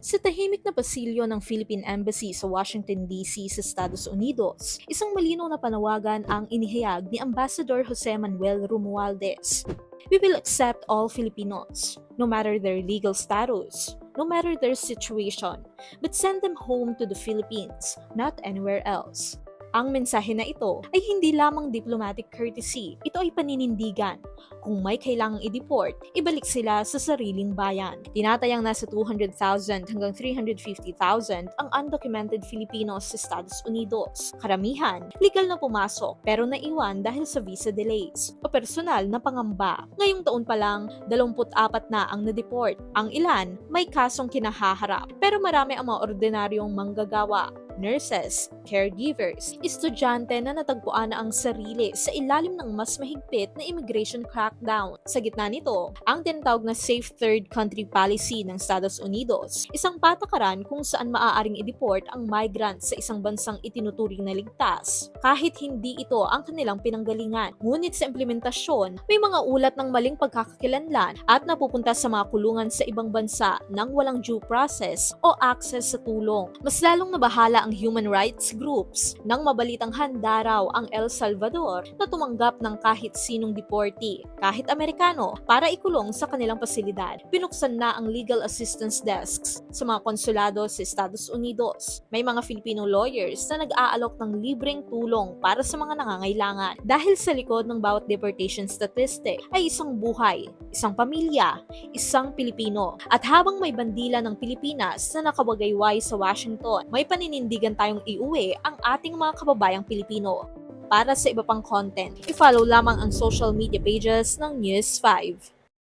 Sa tahimik na pasilyo ng Philippine Embassy sa Washington DC sa Estados Unidos, isang malinaw na panawagan ang inihayag ni Ambassador Jose Manuel Romualdez. We will accept all Filipinos, no matter their legal status, no matter their situation, but send them home to the Philippines, not anywhere else. Ang mensahe na ito ay hindi lamang diplomatic courtesy, ito ay paninindigan. Kung may kailangang i-deport, ibalik sila sa sariling bayan. Tinatayang nasa 200,000 hanggang 350,000 ang undocumented Filipinos sa Estados Unidos. Karamihan, legal na pumasok pero naiwan dahil sa visa delays o personal na pangamba. Ngayong taon pa lang, 24 na ang na-deport. Ang ilan, may kasong kinahaharap pero marami ang mga ordinaryong manggagawa nurses, caregivers, estudyante na natagpuan na ang sarili sa ilalim ng mas mahigpit na immigration crackdown. Sa gitna nito, ang tinatawag na Safe Third Country Policy ng Estados Unidos, isang patakaran kung saan maaaring i-deport ang migrants sa isang bansang itinuturing na ligtas, kahit hindi ito ang kanilang pinanggalingan. Ngunit sa implementasyon, may mga ulat ng maling pagkakakilanlan at napupunta sa mga kulungan sa ibang bansa nang walang due process o access sa tulong. Mas lalong nabahala ang human rights groups nang mabalitang handa raw ang El Salvador na tumanggap ng kahit sinong deportee, kahit Amerikano, para ikulong sa kanilang pasilidad. Pinuksan na ang legal assistance desks sa mga konsulado sa Estados Unidos. May mga Filipino lawyers na nag-aalok ng libreng tulong para sa mga nangangailangan. Dahil sa likod ng bawat deportation statistic ay isang buhay, isang pamilya, isang Pilipino. At habang may bandila ng Pilipinas na nakabagayway sa Washington, may paninindigan tayong iuwi ang ating mga kababayang Pilipino. Para sa iba pang content, i-follow lamang ang social media pages ng News 5.